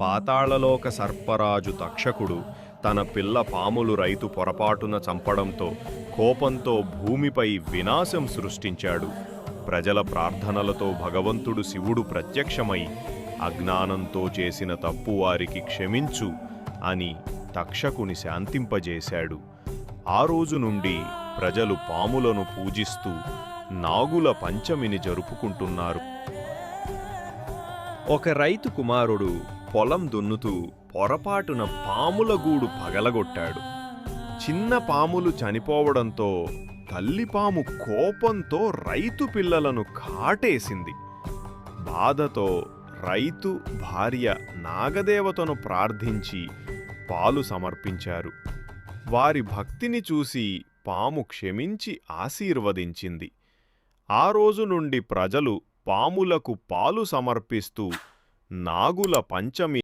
పాతాళలోక సర్పరాజు తక్షకుడు తన పిల్ల పాములు రైతు పొరపాటున చంపడంతో కోపంతో భూమిపై వినాశం సృష్టించాడు. ప్రజల ప్రార్థనలతో భగవంతుడు శివుడు ప్రత్యక్షమై అజ్ఞానంతో చేసిన తప్పు వారికి క్షమించు అని తక్షకుని శాంతింపజేశాడు. ఆ రోజు నుండి ప్రజలు పాములను పూజిస్తూ నాగుల పంచమిని జరుపుకుంటున్నారు. ఒక రైతు కుమారుడు పొలం దున్నుతూ పొరపాటున పాముల గూడు పగలగొట్టాడు. చిన్న పాములు చనిపోవడంతో తల్లిపాము కోపంతో రైతు పిల్లలను కాటేసింది. బాధతో రైతు భార్య నాగదేవతను ప్రార్థించి పాలు సమర్పించారు. వారి భక్తిని చూసి పాము క్షమించి ఆశీర్వదించింది. ఆ రోజు నుండి ప్రజలు పాములకు పాలు సమర్పిస్తూ నాగుల పంచమి